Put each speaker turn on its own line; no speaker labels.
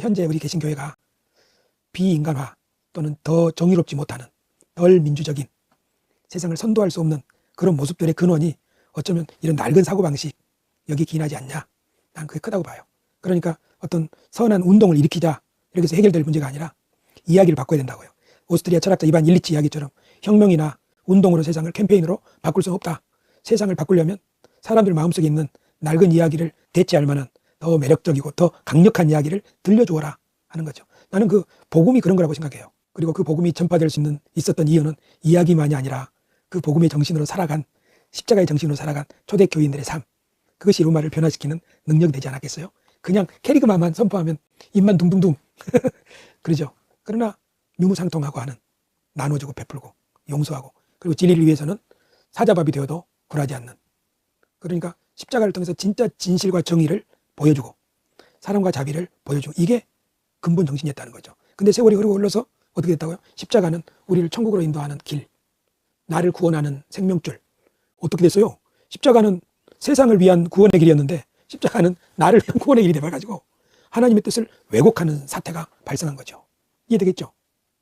현재 우리 개신교회가 비인간화 또는 더 정의롭지 못하는 덜 민주적인 세상을 선도할 수 없는 그런 모습들의 근원이 어쩌면 이런 낡은 사고방식 여기 기인하지 않냐? 난 그게 크다고 봐요. 그러니까 어떤 선한 운동을 일으키자. 이렇게 해서 해결될 문제가 아니라 이야기를 바꿔야 된다고요. 오스트리아 철학자 이반 일리치 이야기처럼 혁명이나 운동으로 세상을 캠페인으로 바꿀 수는 없다. 세상을 바꾸려면 사람들 마음속에 있는 낡은 이야기를 대체할 만한 더 매력적이고 더 강력한 이야기를 들려주어라 하는 거죠. 나는 그 복음이 그런 거라고 생각해요. 그리고 그 복음이 전파될 수 있는 있었던 이유는 이야기만이 아니라 그 복음의 정신으로 살아간 십자가의 정신으로 살아간 초대 교인들의 삶 그것이 로마를 변화시키는 능력이 되지 않았겠어요? 그냥 캐리그마만 선포하면 입만 둥둥둥 그러죠. 그러나 유무상통하고 하는 나눠주고 베풀고 용서하고 그리고 진리를 위해서는 사자밥이 되어도 굴하지 않는 그러니까 십자가를 통해서 진짜 진실과 정의를 보여주고 사랑과 자비를 보여주고 이게 근본 정신이었다는 거죠. 근데 세월이 흐르고 흘러서 어떻게 됐다고요? 십자가는 우리를 천국으로 인도하는 길, 나를 구원하는 생명줄. 어떻게 됐어요? 십자가는 세상을 위한 구원의 길이었는데 십자가는 나를 위한 구원의 길이 돼버려가지고 하나님의 뜻을 왜곡하는 사태가 발생한 거죠. 이해되겠죠?